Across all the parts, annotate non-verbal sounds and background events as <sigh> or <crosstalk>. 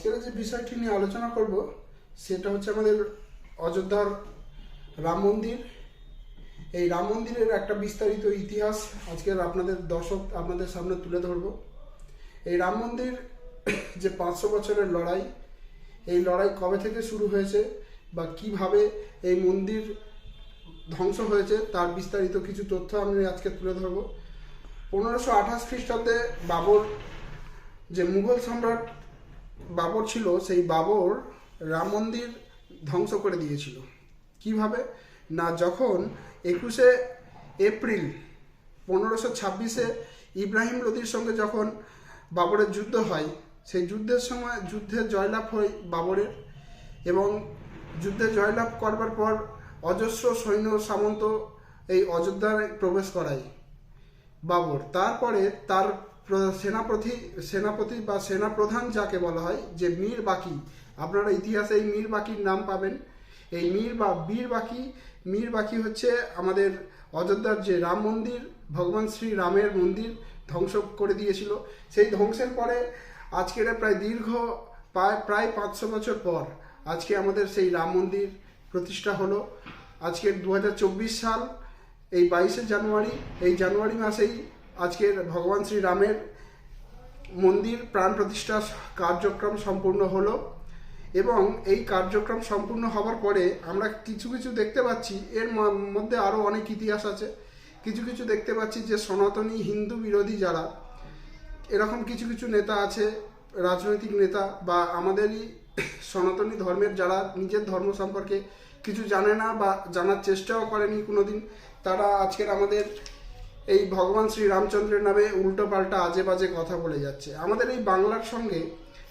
আজকের যে বিষয়টি নিয়ে আলোচনা করব, সেটা হচ্ছে আমাদের অযোধ্যার রাম মন্দির। এই রাম মন্দিরের একটা বিস্তারিত ইতিহাস আজকের আপনাদের দর্শক, আপনাদের সামনে তুলে ধরব। এই রাম মন্দির যে পাঁচশো বছরের লড়াই, এই লড়াই কবে থেকে শুরু হয়েছে বা কীভাবে এই মন্দির ধ্বংস হয়েছে, তার বিস্তারিত কিছু তথ্য আমি আজকে তুলে ধরব। পনেরোশো আঠাশ খ্রিস্টাব্দে বাবর যে মুঘল সম্রাট বাবর ছিল, সেই বাবর রাম মন্দির ধ্বংস করে দিয়েছিল। কীভাবে? না, যখন একুশে এপ্রিল পনেরোশো ছাব্বিশে ইব্রাহিম লোদির সঙ্গে যখন বাবরের যুদ্ধ হয়, সেই যুদ্ধের সময় যুদ্ধে জয়লাভ হয় বাবরের এবং যুদ্ধে জয়লাভ করবার পর অজস্র সৈন্য সামন্ত এই অযোধ্যায় প্রবেশ করায় বাবর। তারপরে তার সেনাপতি সেনাপতি বা সেনাপ্রধান যাকে বলা হয়, যে মীর বাকি। আপনারা ইতিহাসে এই মীর বাকির নাম পাবেন। এই মীর বা বীর বাকি, মীর বাকি হচ্ছে আমাদের অযোধ্যার যে রাম মন্দির, ভগবান শ্রী রামের মন্দির ধ্বংস করে দিয়েছিল। সেই ধ্বংসের পরে আজকের প্রায় দীর্ঘ প্রায় প্রায় পাঁচশো বছর পর আজকে আমাদের সেই রাম মন্দির প্রতিষ্ঠা হলো। আজকের দু হাজার চব্বিশ সাল, এই বাইশে জানুয়ারি, এই জানুয়ারি মাসেই আজকের ভগবান শ্রী রামের মন্দির প্রাণ প্রতিষ্ঠা কার্যক্রম সম্পূর্ণ হলো এবং এই কার্যক্রম সম্পূর্ণ হওয়ার পরে আমরা কিছু কিছু দেখতে পাচ্ছি। এর মধ্যে আরও অনেক ইতিহাস আছে। কিছু কিছু দেখতে পাচ্ছি যে সনাতনী হিন্দু বিরোধী যারা, এরকম কিছু কিছু নেতা আছে, রাজনৈতিক নেতা বা আমাদেরই সনাতনী ধর্মের যারা নিজের ধর্ম সম্পর্কে কিছু জানে না বা জানার চেষ্টাও করেনি কোনোদিন, তারা আজকের আমাদের এই ভগবান শ্রী রামচন্দ্রের নামে উল্টো পাল্টা আজে বাজে কথা বলে যাচ্ছে। আমাদের এই বাংলার সঙ্গে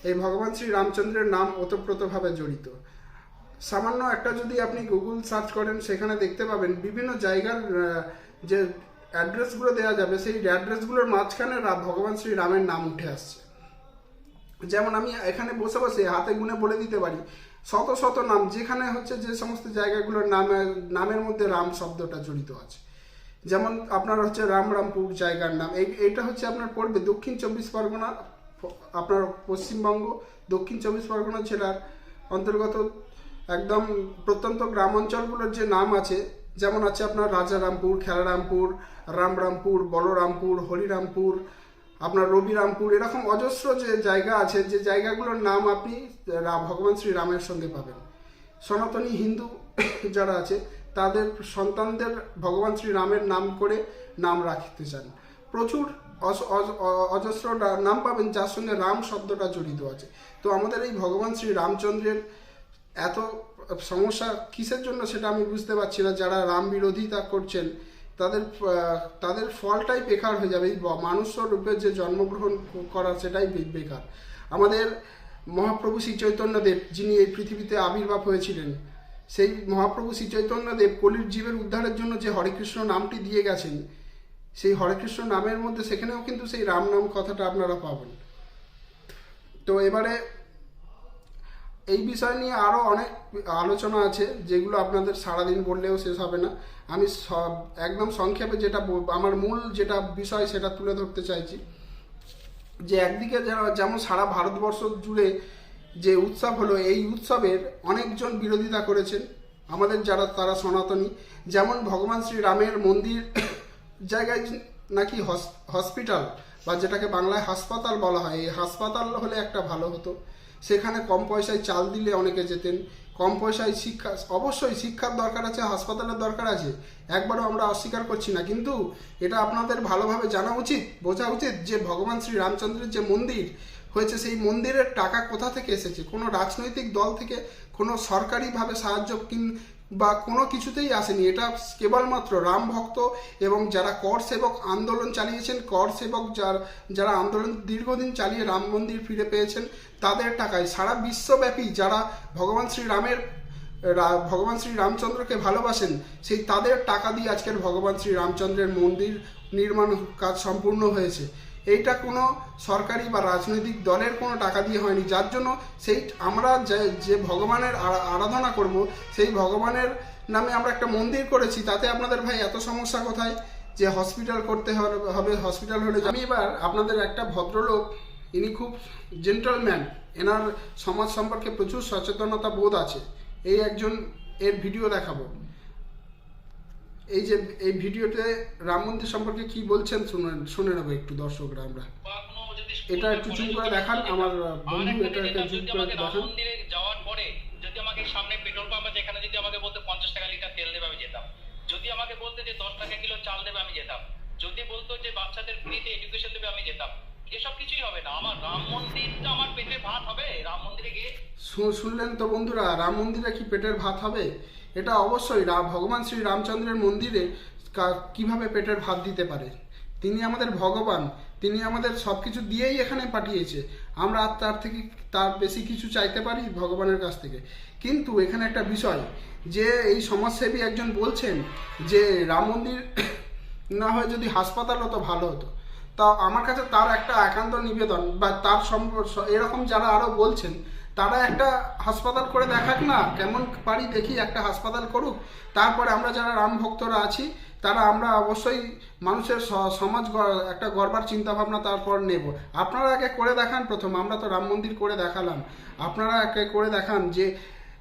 এই ভগবান শ্রী রামচন্দ্রের নাম ওতপ্রোতভাবে জড়িত। সামান্য একটা যদি আপনি গুগল সার্চ করেন, সেখানে দেখতে পাবেন বিভিন্ন জায়গার যে অ্যাড্রেসগুলো দেওয়া যাবে, সেই অ্যাড্রেসগুলোর মাঝখানে ভগবান শ্রী রামের নাম উঠে আসছে। যেমন আমি এখানে বসে বসে হাতে গুনে বলে দিতে পারি, শত শত নাম, যেখানে হচ্ছে যে সমস্ত জায়গাগুলোর নামে, নামের মধ্যে রাম শব্দটা জড়িত আছে। যেমন আপনার হচ্ছে রামরামপুর জায়গার নাম। এই, এইটা হচ্ছে আপনার পড়বে দক্ষিণ চব্বিশ পরগনা, আপনার পশ্চিমবঙ্গ, দক্ষিণ চব্বিশ পরগনা জেলার অন্তর্গত একদম প্রত্যন্ত গ্রাম অঞ্চলগুলোর যে নাম আছে, যেমন আছে আপনার রাজারামপুর, খেলারামপুর, রামরামপুর, বলরামপুর, হরিরামপুর, আপনার রবিরামপুর, এরকম অজস্র যে জায়গা আছে, যে জায়গাগুলোর নাম আপনি ভগবান শ্রী রামের সঙ্গে পাবেন। সনাতনী হিন্দু যারা আছে তাদের সন্তানদের ভগবান শ্রী রামের নাম করে নাম রাখতে চান। প্রচুর অজ- অজ- অজস্র নাম পাবেন যার সঙ্গে রাম শব্দটা জড়িত আছে। তো আমাদের এই ভগবান শ্রী রামচন্দ্রের এত সমস্যা কিসের জন্য সেটা আমি বুঝতে পারছি না। যারা রাম বিরোধিতা করছেন, তাদের তাদের ফলটাই বেকার হয়ে যাবে। এই মানুষ রূপে যে জন্মগ্রহণ করা সেটাই বেকার। আমাদের মহাপ্রভু শ্রী চৈতন্যদেব, যিনি এই পৃথিবীতে আবির্ভাব হয়েছিলেন সেই মহাপ্রভু শ্রী চৈতন্যদেব কলির জীবের উদ্ধারের জন্য যে হরেকৃষ্ণ নামটি দিয়ে গেছেন, সেই হরেকৃষ্ণ নামের মধ্যে সেখানেও কিন্তু সেই রাম নাম কথাটা আপনারা পাবেন। তো এবারে এই বিষয় নিয়ে আরও অনেক আলোচনা আছে, যেগুলো আপনাদের সারাদিন বললেও শেষ হবে না। আমি সব, একদম সংক্ষেপে যেটা আমার মূল যেটা বিষয় সেটা তুলে ধরতে চাইছি। যে একদিকে যেমন সারা ভারতবর্ষ জুড়ে যে উৎসব হলো, এই উৎসবের অনেকজন বিরোধিতা করেছেন। আমাদের যারা, তারা সনাতনী। যেমন ভগবান শ্রী রামের মন্দির <coughs> জায়গায় নাকি হসপিটাল, বা যেটাকে বাংলায় হাসপাতাল বলা হয়। এই হাসপাতাল হলে একটা ভালো হতো। সেখানে কম পয়সায় চাল দিলে অনেকে যেতেন। কম পয়সায় শিক্ষা, অবশ্যই শিক্ষার দরকার আছে, হাসপাতালের দরকার আছে। একবারও আমরা অস্বীকার করছি না। কিন্তু এটা আপনাদের ভালোভাবে জানা উচিত, বোঝা উচিত যে ভগবান শ্রী রামচন্দ্রের যে মন্দির হয়েছে সেই মন্দিরের টাকা কোথা থেকে এসেছে? কোনো রাজনৈতিক দল থেকে কোনো সরকারিভাবে সাহায্য কিন বা কোনো কিছুতেই আসেনি। এটা কেবলমাত্র রাম ভক্ত এবং যারা কর সেবক আন্দোলন চালিয়েছেন, কর সেবক যার যারা আন্দোলন দীর্ঘদিন চালিয়ে রাম মন্দির ফিরে পেয়েছেন, তাদের টাকায় সারা বিশ্বব্যাপী যারা ভগবান শ্রী রামের ভগবান শ্রী রামচন্দ্রকে ভালোবাসেন, সেই তাদের টাকা দিয়ে আজকের ভগবান শ্রী রামচন্দ্রের মন্দির নির্মাণ কাজ সম্পূর্ণ হয়েছে। এইটা কোনো সরকারি বা রাজনৈতিক দলের কোনো টাকা দিয়ে হয়নি। যার জন্য সেই আমরা যে ভগবানের আরাধনা করব, সেই ভগবানের নামে আমরা একটা মন্দির করেছি, তাতে আপনাদের ভাই এত সমস্যা কোথায়? যে হসপিটাল করতে হবে হসপিটাল হলে আমি এবার আপনাদের একটা ভদ্রলোক, ইনি খুব জেন্টলম্যান এনার সমাজ সম্পর্কে প্রচুর সচেতনতা বোধ আছে। এই একজন এর ভিডিও দেখাবো। এই যে এই ভিডিওতে রাম মন্দির সম্পর্কে কি বলছেন শুনে শুনে নেব একটু দর্শকরা আমরা। বা কোনো যদি এটা একটু জুম করে দেখান আমার বন্ধু এটা একটা জুম করে দেখান। যাওয়ার পরে যদি আমাকে সামনে পেট্রোল পাম্প আছে এখানে যদি আমাকে বলতে পঞ্চাশ টাকা লিটার তেল দেবে আমি যেতাম। যদি আমাকে বলতে যে দশ টাকা কিলো চাল দেবে আমি যেতাম। যদি বলতো যে বাচ্চাদের ফ্রিতে এডুকেশন দেবে আমি যেতাম। এসব কিছুই হবে না। আমার রাম মন্দিরটা আমার পেটে ভাত হবে। রাম মন্দিরে গিয়ে শুনলেন তো বন্ধুরা, রাম মন্দিরে কি পেটের ভাত হবে? এটা অবশ্যই ভগবান শ্রী রামচন্দ্রের মন্দিরে কীভাবে পেটের ভাত দিতে পারে? তিনি আমাদের ভগবান, তিনি আমাদের সব কিছু দিয়েই এখানে পাঠিয়েছে। আমরা তার থেকে তার বেশি কিছু চাইতে পারি ভগবানের কাছ থেকে। কিন্তু এখানে একটা বিষয়, যে এই সমাজসেবী একজন বলছেন যে রাম মন্দির <coughs> না হয় যদি হাসপাতাল হতো ভালো হতো। তা আমার কাছে তার একটা একান্ত নিবেদন বা তার এরকম যারা আরও বলছেন, তারা একটা হাসপাতাল করে দেখাক না, কেমন পারি দেখি একটা হাসপাতাল করুক। তারপরে আমরা যারা রাম ভক্তরা আছি, তারা আমরা অবশ্যই মানুষের সমাজ একটা গড়বার চিন্তা ভাবনা তারপর নেব। আপনারা আগে করে দেখান প্রথম, আমরা তো রাম মন্দির করে দেখালাম। আপনারা আগে করে দেখান যে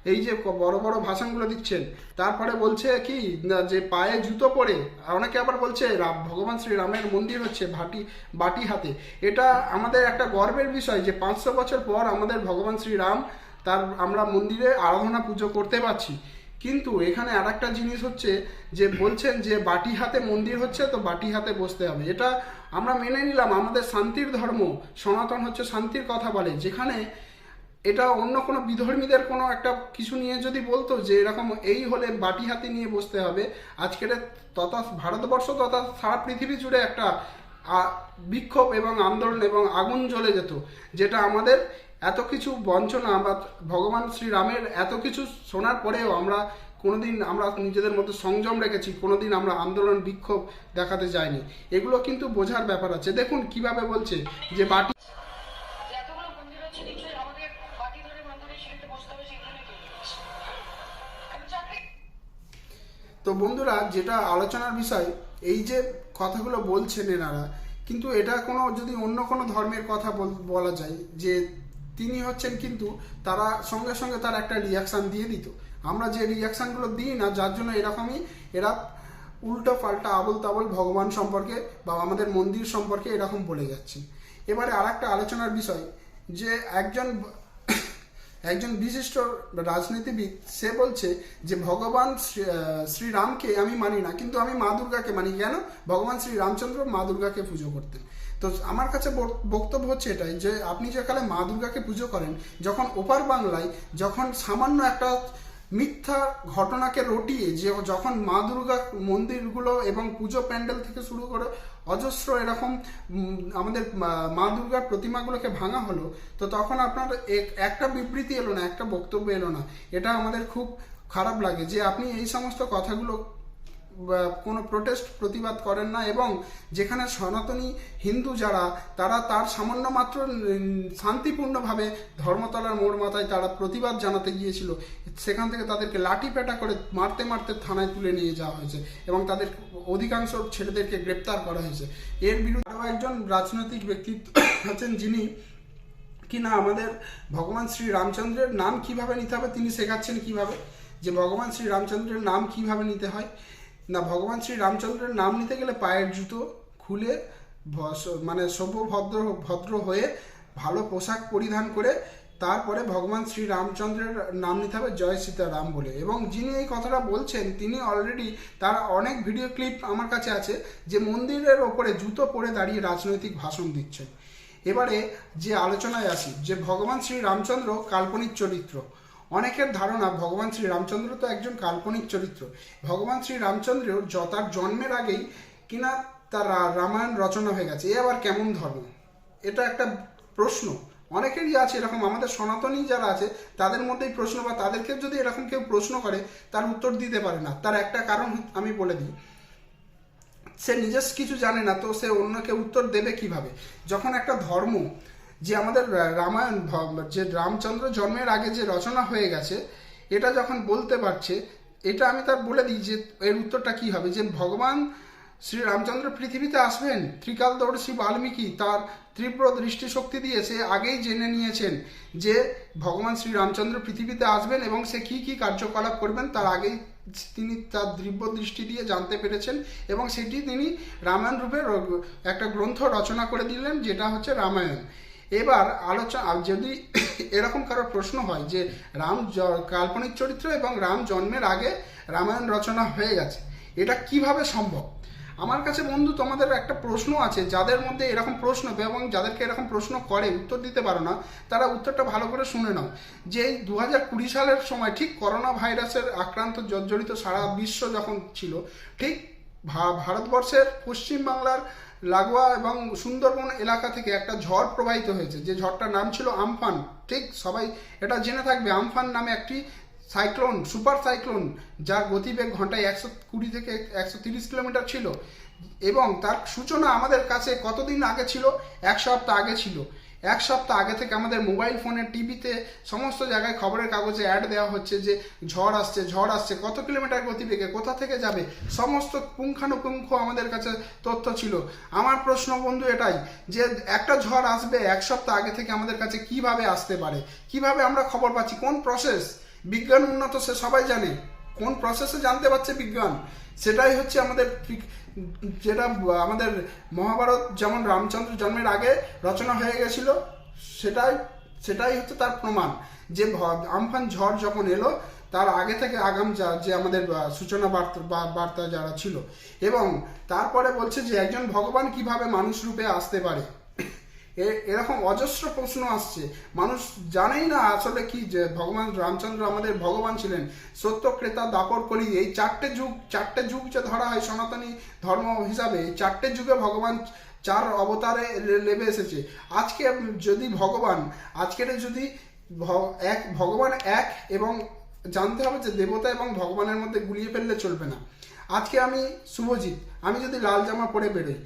এই যে বড় বড় ভাষণগুলো দিচ্ছেন, তারপরে বলছে কি যে পায়ে জুতো পরে অনেকে আবার বলছে, রাম- ভগবান শ্রীরামের মন্দির হচ্ছে ভাটি, বাটি হাতে। এটা আমাদের একটা গর্বের বিষয় যে পাঁচশো বছর পর আমাদের ভগবান শ্রীরাম তার, আমরা মন্দিরে আরাধনা পুজো করতে পারছি। কিন্তু এখানে আর একটা জিনিস হচ্ছে যে, বলছেন যে বাটি হাতে মন্দির হচ্ছে, তো বাটি হাতে বসতে হবে। এটা আমরা মেনে নিলাম, আমাদের শান্তির ধর্ম, সনাতন হচ্ছে শান্তির কথা বলে। যেখানে এটা অন্য কোনো বিধর্মীদের কোনো একটা কিছু নিয়ে যদি বলতো যে এরকম এই হলে বাটি হাতে নিয়ে বসতে হবে, আজকের তথা ভারতবর্ষ তথা সারা পৃথিবী জুড়ে একটা বিক্ষোভ এবং আন্দোলন এবং আগুন জ্বলে যেত, যেটা আমাদের এত কিছু বঞ্চনা বা ভগবান শ্রীরামের এত কিছু শোনার পরেও আমরা কোনোদিন আমরা নিজেদের মধ্যে সংযম রেখেছি, কোনোদিন আমরা আন্দোলন, বিক্ষোভ দেখাতে যাইনি। এগুলো কিন্তু বোঝার ব্যাপার আছে। দেখুন কীভাবে বলছে যে বাটি তো বন্ধুরা, যেটা আলোচনার বিষয়, এই যে কথাগুলো বলছেন এনারা, কিন্তু এটা কোনো, যদি অন্য কোনো ধর্মের কথা বল- যায়, যে তিনি হচ্ছেন কিন্তু তারা সঙ্গে সঙ্গে তার একটা রিয়াকশান দিয়ে দিত। আমরা যে রিয়াকশানগুলো দিই না, যার জন্য এরকমই এরা উল্টো পাল্টা আবল তাবল ভগবান সম্পর্কে বা আমাদের মন্দির সম্পর্কে এরকম বলে যাচ্ছে। এবারে আর একটা আলোচনার বিষয়, যে একজন একজন বিশিষ্ট রাজনীতিবিদ, সে বলছে যে ভগবান শ্রী- শ্রীরামকে আমি মানি না, কিন্তু আমি মা দুর্গাকে মানি। কেন? ভগবান শ্রী রামচন্দ্র মা দুর্গাকে পুজো করতেন। তো আমার কাছে বক- বক্তব্য হচ্ছে এটাই যে, আপনি যেখানে মা দুর্গাকে পুজো করেন, যখন ওপার বাংলায় যখন সামান্য একটা মিথ্যা ঘটনাকে রটিয়ে যে যখন মা দুর্গা মন্দিরগুলো এবং পুজো প্যান্ডেল থেকে শুরু করে অজস্র এরকম আমাদের মা- দুর্গার প্রতিমাগুলোকে ভাঙা হলো, তো তখন আপনার এক- একটা বিবৃতি এলো না, একটা বক্তব্য এলো না। এটা আমাদের খুব খারাপ লাগে যে আপনি এই সমস্ত কথাগুলো কোনো প্রোটেস্ট প্রতিবাদ করেন না এবং যেখানে সনাতনী হিন্দু যারা, তারা তার সামান্য মাত্র শান্তিপূর্ণভাবে ধর্মতলার মোড় মাথায় তারা প্রতিবাদ জানাতে গিয়েছিল। সেখান থেকে তাদেরকে লাঠি পেটা করে মারতে মারতে থানায় তুলে নিয়ে যাওয়া হয়েছে এবং তাদের অধিকাংশ ছেলেদেরকে গ্রেপ্তার করা হয়েছে। এর বিরুদ্ধে আরও একজন রাজনৈতিক ব্যক্তিত্ব আছেন যিনি কিনা আমাদের ভগবান শ্রী রামচন্দ্রের নাম কীভাবে নিতে হবে, তিনি শেখাচ্ছেন কীভাবে? যে ভগবান শ্রী রামচন্দ্রের নাম কীভাবে নিতে হয়? না, ভগবান শ্রী রামচন্দ্রের নাম নিতে গেলে পায়ের জুতো খুলে মানে সভ্য ভদ্র ভদ্র হয়ে ভালো পোশাক পরিধান করে তারপরে ভগবান শ্রী রামচন্দ্রের নাম নিতে হবে জয় সীতারাম বলে। এবং যিনি এই কথাটা বলছেন, তিনি অলরেডি তার অনেক ভিডিও ক্লিপ আমার কাছে আছে যে মন্দিরের ওপরে জুতো পরে দাঁড়িয়ে রাজনৈতিক ভাষণ দিচ্ছেন। এবারে যে আলোচনায় আসি, যে ভগবান শ্রী রামচন্দ্র কাল্পনিক চরিত্র। অনেকের ধারণা ভগবান শ্রী রামচন্দ্র তো একজন কাল্পনিক চরিত্র। ভগবান শ্রী রামচন্দ্র য- তার জন্মের আগেই কিনা তার রামায়ণ রচনা হয়ে গেছে। এ আবার কেমন ধর্ম? এটা একটা প্রশ্ন। অনেকেরই আছে এরকম, আমাদের সনাতনী যারা আছে, তাদের মধ্যেই প্রশ্ন বা তাদেরকে যদি এরকম কেউ প্রশ্ন করে, তার উত্তর দিতে পারে না। তার একটা কারণ আমি বলে দিই। সে নিজস্ব কিছু জানে না, তো সে অন্যকে উত্তর দেবে কীভাবে? যখন একটা ধর্ম যে আমাদের রামায়ণ যে রামচন্দ্র জন্মের আগে যে রচনা হয়ে গেছে, এটা যখন বলতে পারছে, এটা আমি তার বলে দিই যে এর উত্তরটা কি হবে? যে ভগবান শ্রী রামচন্দ্র পৃথিবীতে আসবেন ত্রিকালদর্শী বাল্মীকি তার তীব্র দৃষ্টিশক্তি দিয়ে সে আগেই জেনে নিয়েছেন যে ভগবান শ্রী রামচন্দ্র পৃথিবীতে আসবেন এবং সে কি কি কার্যকলাপ করবেন তার আগেই তিনি তার দিব্য দৃষ্টি দিয়ে জানতে পেরেছেন এবং সেটি তিনি রামায়ণ রূপে একটা গ্রন্থ রচনা করে দিলেন, যেটা হচ্ছে রামায়ণ। এবার আলোচনা যদি এরকম কারও প্রশ্ন হয় যে রাম কাল্পনিক চরিত্র এবং রাম জন্মের আগে রামায়ণ রচনা হয়ে গেছে, এটা কীভাবে সম্ভব? আমার কাছে বন্ধু, তোমাদের একটা প্রশ্ন আছে, যাদের মধ্যে এরকম প্রশ্ন এবং যাদেরকে এরকম প্রশ্ন করে, উত্তর দিতে পারো না, তারা উত্তরটা ভালো করে শুনে নাও। যে দু কুড়ি সালের সময় ঠিক করোনা ভাইরাসের আক্রান্ত জর্জরিত সারা বিশ্ব যখন ছিল, ঠিক ভারতবর্ষের পশ্চিম বাংলার লাগোয়া এবং সুন্দরবন এলাকা থেকে একটা ঝড় প্রবাহিত হয়েছে। যে ঝড়টার নাম ছিল আমফান। ঠিক, সবাই এটা জেনে থাকবে, আমফান নামে একটি সাইক্লোন, সুপার সাইক্লোন, যার গতিবেগ ঘন্টায় একশো কুড়ি থেকে একশো তিরিশ কিলোমিটার ছিল। এবং তার সূচনা আমাদের কাছে কতদিন আগে ছিল? এক সপ্তাহ আগে ছিল। এক সপ্তাহ আগে থেকে আমাদের মোবাইল ফোনে, টিভিতে সমস্ত জায়গায় খবরের কাগজে অ্যাড দেওয়া হচ্ছে যে ঝড় আসছে ঝড় আসছে, কত কিলোমিটার গতিবেগে কোথা থেকে যাবে? সমস্ত পুঙ্খানুপুঙ্খ আমাদের কাছে তথ্য ছিল। আমার প্রশ্ন বন্ধু এটাই যে একটা ঝড় আসবে এক সপ্তাহ আগে থেকে আমাদের কাছে কীভাবে আসতে পারে? কীভাবে আমরা খবর পাচ্ছি? কোন প্রসেস বিজ্ঞান উন্নত সে সবাই জানে। কোন প্রসেসে জানতে পারছে বিজ্ঞান? সেটাই হচ্ছে আমাদের যেটা, আমাদের মহাভারত যেমন রামচন্দ্র জন্মের আগে রচনা হয়ে গেছিল, সেটাই সেটাই হচ্ছে তার প্রমাণ। যে আমফান ঝড় যখন এলো, তার আগে থেকে আগাম যা, যে আমাদের সূচনা বার্তা বার্তা যারা ছিল। এবং তারপরে বলছে যে একজন ভগবান কীভাবে মানুষ রূপে আসতে পারে? এরকম অজস্র প্রশ্ন আসছে। মানুষ জানেই না আসলে কি যে, ভগবান রামচন্দ্র আমাদের ভগবান ছিলেন। সত্য ক্রেতা দাপর কলি, এই চারটে যুগ চারটে যুগ যে ধরা হয় সনাতনী ধর্ম হিসাবে, এই চারটে যুগে ভগবান চার অবতারে লেবে এসেছে। আজকে যদি ভগবান আজকের যদি এক, ভগবান এক এবং জানতে হবে যে দেবতা এবং ভগবানের মধ্যে গুলিয়ে ফেললে চলবে না। আজকে আমি শুভজিৎ, আমি যদি লাল জামা পরে বেরোই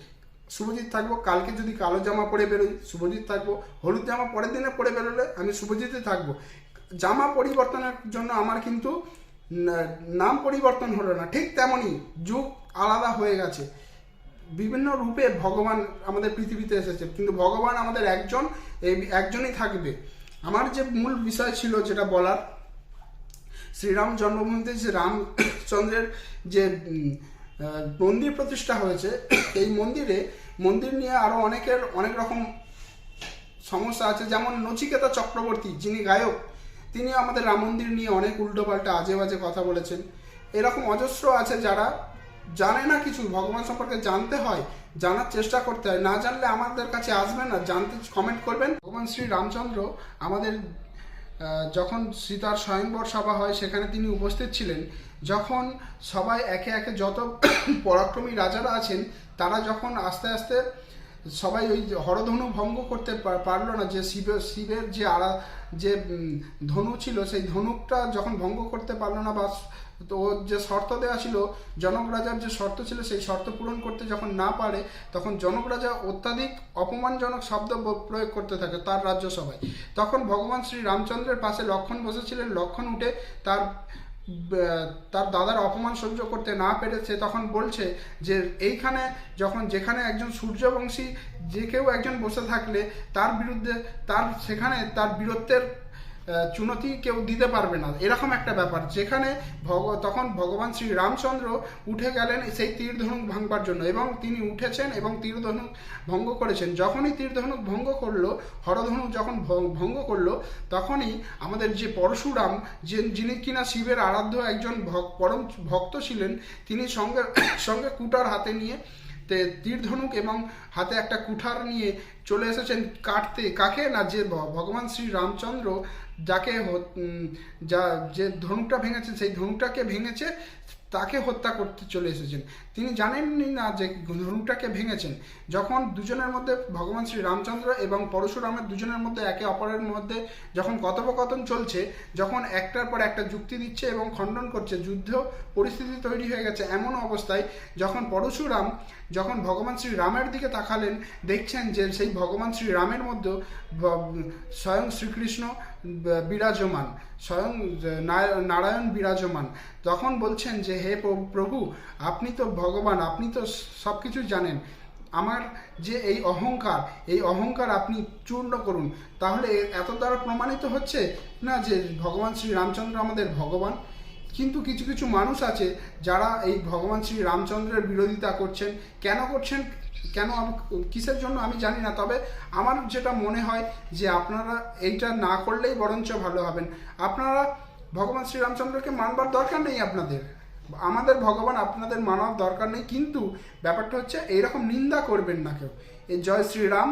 শুভজিৎ থাকব, কালকে যদি কালো জামা পরে বেরোই, শুভজিৎ থাকব, হলুদ জামা পরের দিনে পরে বেরোলে আমি শুভজিৎই থাকব। জামা পরিবর্তনের জন্য আমার কিন্তু নাম পরিবর্তন হলো না, ঠিক তেমনই যুগ আলাদা হয়ে গেছে। বিভিন্ন রূপে ভগবান আমাদের পৃথিবীতে এসেছে, কিন্তু ভগবান আমাদের একজন একজনই থাকবে। আমার যে মূল বিষয় ছিল যেটা বলার, শ্রীরাম জন্মভূমিতে যে রামচন্দ্রের যে মন্দির প্রতিষ্ঠা হয়েছে। এই মন্দিরে, মন্দির নিয়ে আরও অনেকের অনেক রকম সমস্যা আছে। যেমন নচিকেতা চক্রবর্তী, যিনি গায়ক তিনি আমাদের রাম মন্দির নিয়ে অনেক উল্টোপাল্টা আজে বাজে কথা বলেছেন। এরকম অজস্র আছে যারা জানে না কিছু, ভগবান সম্পর্কে জানতে হয়, জানার চেষ্টা করতে হয়। না জানলে আমাদের কাছে আসবেন না। জানতে কমেন্ট করবেন। ভগবান শ্রী রামচন্দ্র আমাদের যখন সীতার স্বয়ংবর সভা হয়, সেখানে তিনি উপস্থিত ছিলেন। যখন সবাই একে একে যত <coughs> পরাক্রমী রাজারা আছেন, তারা যখন আস্তে আস্তে সবাই ওই হরধনু ভঙ্গ করতে পার- পারল না, যে শিবের শিবের যে আড়া যে ধনু ছিল, সেই ধনুকটা যখন ভঙ্গ করতে পারল না বা তো ওর যে শর্ত দেওয়া ছিল, জনক রাজার যে শর্ত ছিল, সেই শর্ত পূরণ করতে যখন না পারে, তখন জনক রাজা অত্যাধিক অপমানজনক শব্দ প্রয়োগ করতে থাকে তার রাজ্যসভায় তখন ভগবান শ্রী রামচন্দ্রের পাশে লক্ষণ বসেছিলেন। লক্ষণ উঠে তার তার দাদার অপমান সহ্য করতে না পেরেছে, তখন বলছে যে, এইখানে যখন যেখানে একজন সূর্যবংশী, যে কেউ একজন বসে থাকলে, তার বিরুদ্ধে, তার সেখানে তার বীরত্বের চুনতি কেউ দিতে পারবে না। এরকম একটা ব্যাপার। যেখানে ভগ, তখন ভগবান শ্রী রামচন্দ্র উঠে গেলেন সেই তীর ধনুক ভাঙবার জন্য এবং তিনি উঠেছেন এবং তীর ধনুক ভঙ্গ করেছেন। যখনই তীর ধনুক ভঙ্গ করল, হরধনুক যখন ভঙ্গ করল, তখনই আমাদের যে পরশুরাম, যে যিনি কিনা শিবের আরাধ্য একজন পরম ভক্ত ছিলেন, তিনি সঙ্গে সঙ্গে কুটার হাতে নিয়ে তে তীর ধনুক এবং হাতে একটা কুঠার নিয়ে চলে এসেছেন কাটতে। কাকে? না, যে ভগবান শ্রী রামচন্দ্র যাকে যা যে ধনুকটা ভেঙেছেন, সেই ধনুকটাকে ভেঙেছে, তাকে হত্যা করতে চলে এসেছেন। তিনি জানেননি না যে ধনুকটাকে ভেঙেছেন। যখন দুজনের মধ্যে ভগবান শ্রী রামচন্দ্র এবং পরশুরামের দুজনের মধ্যে একে অপরের মধ্যে যখন কথোপকথন চলছে, যখন একটার পর একটা যুক্তি দিচ্ছে এবং খণ্ডন করছে, যুদ্ধ পরিস্থিতি তৈরি হয়ে গেছে এমন অবস্থায় যখন পরশুরাম যখন ভগবান শ্রী রামের দিকে তাকালেন, দেখছেন যে সেই ভগবান শ্রী রামের মধ্যে স্বয়ং শ্রীকৃষ্ণ বিরাজমান, স্বয়ং নারায়ণ বিরাজমান। তখন বলছেন যে, হে প্রভু, আপনি তো ভগবান, আপনি তো সব কিছু জানেন। আমার যে এই অহংকার এই অহংকার আপনি চূর্ণ করুন। তাহলে এত দ্বারা প্রমাণিত হচ্ছে না যে ভগবান শ্রী রামচন্দ্র আমাদের ভগবান? কিন্তু কিছু কিছু মানুষ আছে যারা এই ভগবান শ্রী রামচন্দ্রের বিরোধিতা করছেন। কেন করছেন? কেন কিসের জন্য আমি জানি না, তবে আমার যেটা মনে হয় যে আপনারা এইটা না করলেই বরঞ্চ ভালো হবেন। আপনারা ভগবান শ্রীরামচন্দ্রকে মানবার দরকার নেই আপনাদের। আমাদের ভগবান আপনাদের মানার দরকার নেই, কিন্তু ব্যাপারটা হচ্ছে এইরকম নিন্দা করবেন না কেউ। এই জয় শ্রীরাম।